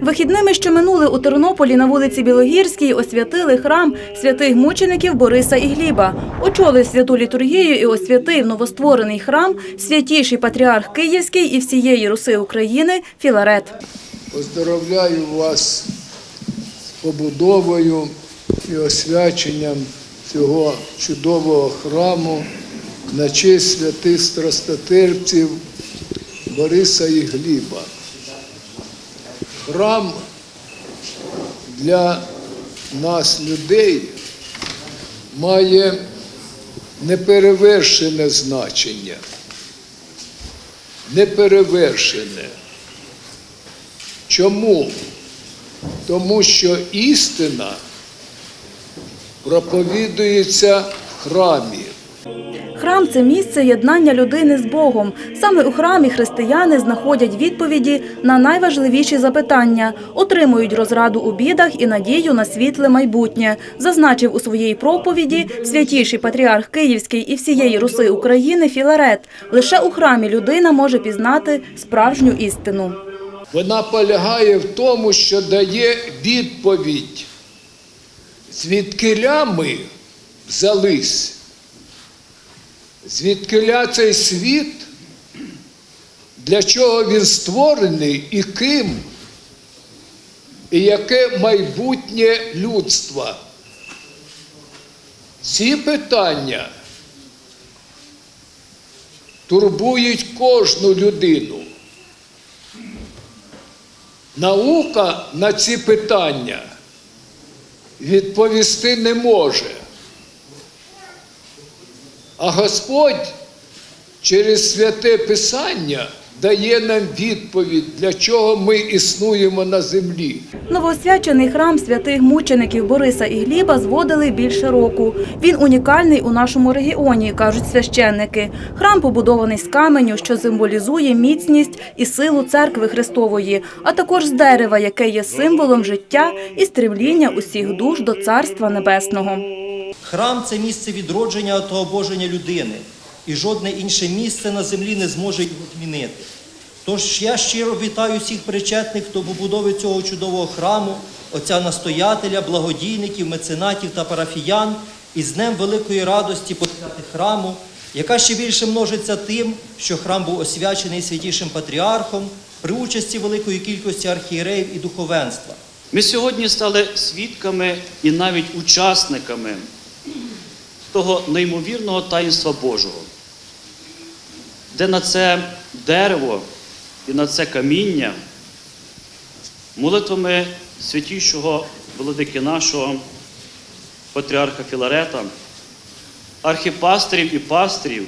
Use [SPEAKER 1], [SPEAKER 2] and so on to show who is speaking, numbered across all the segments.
[SPEAKER 1] Вихідними, що минули у Тернополі на вулиці Білогірській, освятили храм святих мучеників Бориса і Гліба. Очолив святу літургію і освятив новостворений храм святіший патріарх Київський і всієї Руси України Філарет.
[SPEAKER 2] Поздоровляю вас з побудовою і освяченням цього чудового храму на честь святих страстотерпців Бориса і Гліба. Храм для нас, людей, має неперевершене значення. Неперевершене. Чому? Тому що істина проповідується в храмі.
[SPEAKER 1] Храм це місце єднання людини з Богом. Саме у храмі християни знаходять відповіді на найважливіші запитання, отримують розраду у бідах і надію на світле майбутнє. Зазначив у своїй проповіді святіший патріарх Київський і всієї Руси України Філарет. Лише у храмі людина може пізнати справжню істину.
[SPEAKER 2] Вона полягає в тому, що дає відповідь, звідкиля ми взялись, звідкиля цей світ, для чого він створений і ким, і яке майбутнє людства. Ці питання турбують кожну людину. Наука на ці питання відповісти не може. А Господь через святе Писання дає нам відповідь, для чого ми існуємо на землі.
[SPEAKER 1] Новоосвячений храм святих мучеників Бориса і Гліба зводили більше року. Він унікальний у нашому регіоні, кажуть священники. Храм побудований з каменю, що символізує міцність і силу церкви Христової, а також з дерева, яке є символом життя і стремління усіх душ до Царства Небесного.
[SPEAKER 3] Храм це місце відродження та обоження людини, і жодне інше місце на землі не зможе його змінити. Тож я щиро вітаю всіх причетних до побудови цього чудового храму, отця настоятеля, благодійників, меценатів та парафіян із Днем великої радості посвяти храму, яка ще більше множиться тим, що храм був освячений святішим патріархом при участі великої кількості архієреїв і духовенства.
[SPEAKER 4] Ми сьогодні стали свідками і навіть учасниками того неймовірного таїнства Божого, де на це дерево і на це каміння молитвами святішого владики нашого патріарха Філарета, архіпастерів і пастирів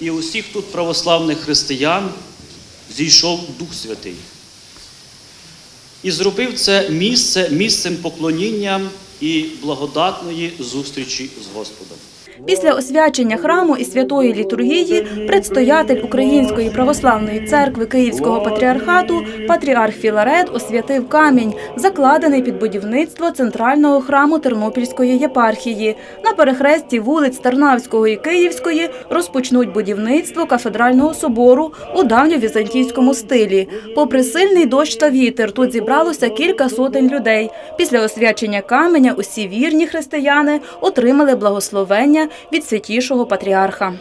[SPEAKER 4] і усіх тут православних християн зійшов Дух Святий і зробив це місце місцем поклоніння і благодатної зустрічі з Господом.
[SPEAKER 1] Після освячення храму і святої літургії предстоятель Української православної церкви Київського патріархату патріарх Філарет освятив камінь, закладений під будівництво центрального храму Тернопільської єпархії. На перехресті вулиць Тарнавського і Київської розпочнуть будівництво кафедрального собору у давньовізантійському стилі. Попри сильний дощ та вітер, тут зібралося кілька сотень людей. Після освячення каменя усі вірні християни отримали благословення від святішого патріарха.